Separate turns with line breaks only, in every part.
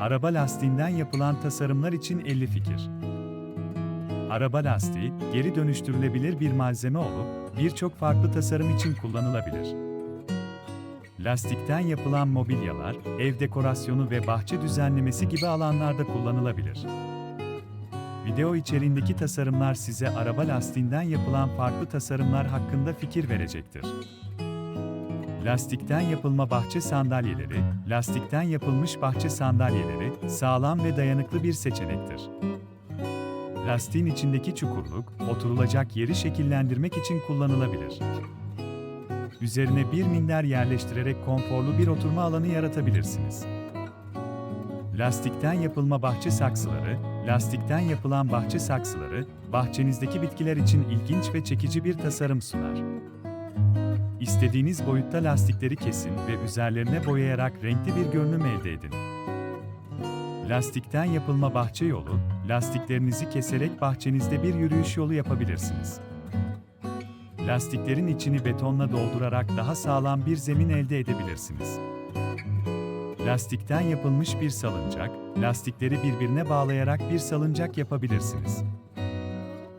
Araba lastiğinden yapılan tasarımlar için 50 fikir. Araba lastiği, geri dönüştürülebilir bir malzeme olup, birçok farklı tasarım için kullanılabilir. Lastikten yapılan mobilyalar, ev dekorasyonu ve bahçe düzenlemesi gibi alanlarda kullanılabilir. Video içeriğindeki tasarımlar size araba lastiğinden yapılan farklı tasarımlar hakkında fikir verecektir. Lastikten yapılma bahçe sandalyeleri, lastikten yapılmış bahçe sandalyeleri sağlam ve dayanıklı bir seçenektir. Lastiğin içindeki çukurluk, oturulacak yeri şekillendirmek için kullanılabilir. Üzerine bir minder yerleştirerek konforlu bir oturma alanı yaratabilirsiniz. Lastikten yapılma bahçe saksıları, lastikten yapılan bahçe saksıları, bahçenizdeki bitkiler için ilginç ve çekici bir tasarım sunar. İstediğiniz boyutta lastikleri kesin ve üzerlerine boyayarak renkli bir görünüm elde edin. Lastikten yapılma bahçe yolu, lastiklerinizi keserek bahçenizde bir yürüyüş yolu yapabilirsiniz. Lastiklerin içini betonla doldurarak daha sağlam bir zemin elde edebilirsiniz. Lastikten yapılmış bir salıncak, lastikleri birbirine bağlayarak bir salıncak yapabilirsiniz.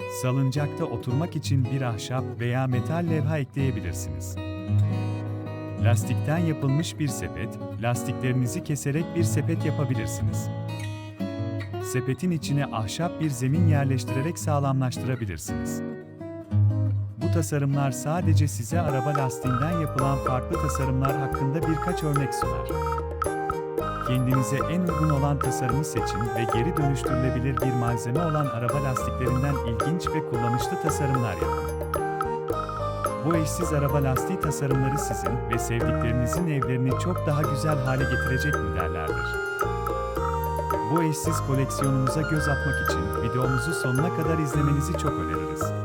Salıncakta oturmak için bir ahşap veya metal levha ekleyebilirsiniz. Lastikten yapılmış bir sepet, lastiklerinizi keserek bir sepet yapabilirsiniz. Sepetin içine ahşap bir zemin yerleştirerek sağlamlaştırabilirsiniz. Bu tasarımlar sadece size araba lastiğinden yapılan farklı tasarımlar hakkında birkaç örnek sunar. Kendinize en uygun olan tasarımı seçin ve geri dönüştürülebilir bir malzeme olan araba lastiklerinden ilginç ve kullanışlı tasarımlar yapın. Bu eşsiz araba lastiği tasarımları sizin ve sevdiklerinizin evlerini çok daha güzel hale getirecek modellerdir. Bu eşsiz koleksiyonumuza göz atmak için videomuzu sonuna kadar izlemenizi çok öneririz.